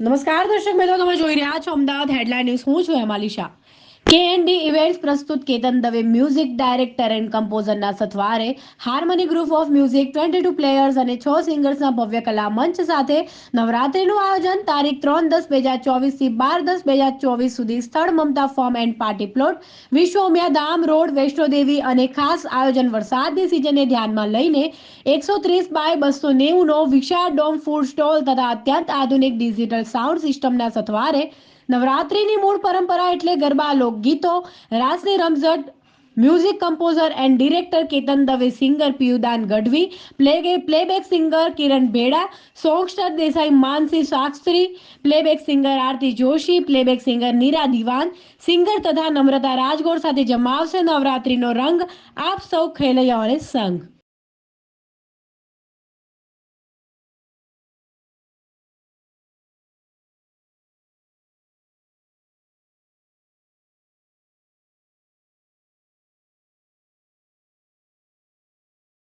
નમસ્કાર દર્શક મિત્રો તમે જોઈ રહ્યા છો અમદાવાદ હેડલાઇન ન્યૂઝ હું છું હેમાલી શાહ કેએનડી ઇવેન્ટ્સ પ્રસ્તુત Ketan Dave music director and કમ્પોઝરના સથવારે harmony group of music twenty two players અને છ સિંગર્સના ભવ્ય કલા મંચ સાથે નવરાત્રિનું આયોજન તારીખ ત્રણ દસ બે હજાર ચોવીસથી બાર દસ બે હજાર ચોવીસ સુધી સ્થળ Mamta farm and party plot Vishwa Umiya Dham road Vaishno Devi અને ખાસ આયોજન વરસાદની સિઝનને ધ્યાનમાં લઈને એકસો ત્રીસ બાય બસો નેવુંનો વિશાળ ડોમ ફૂડ સ્ટોલ તથા અત્યંત આધુનિક ડિજિટલ સાઉન્ડ સિસ્ટમના સથવારે નવરાત્રિની મૂળ પરંપરા એટલે ગરબા, લોકગીતો, રાસની રમઝટ, music composer and director Ketan Dave, singer Piyudan Gadhvi play playback singer Kiran Bheda, songster Desai Mansi Shastri, playback singer Aarti Joshi, playback singer Neera Diwan, singer તથા નમ્રતા રાજગોર સાથે જમાવશે નવરાત્રિનો રંગ. આપ સૌ ખેલૈયાઓને સંઘ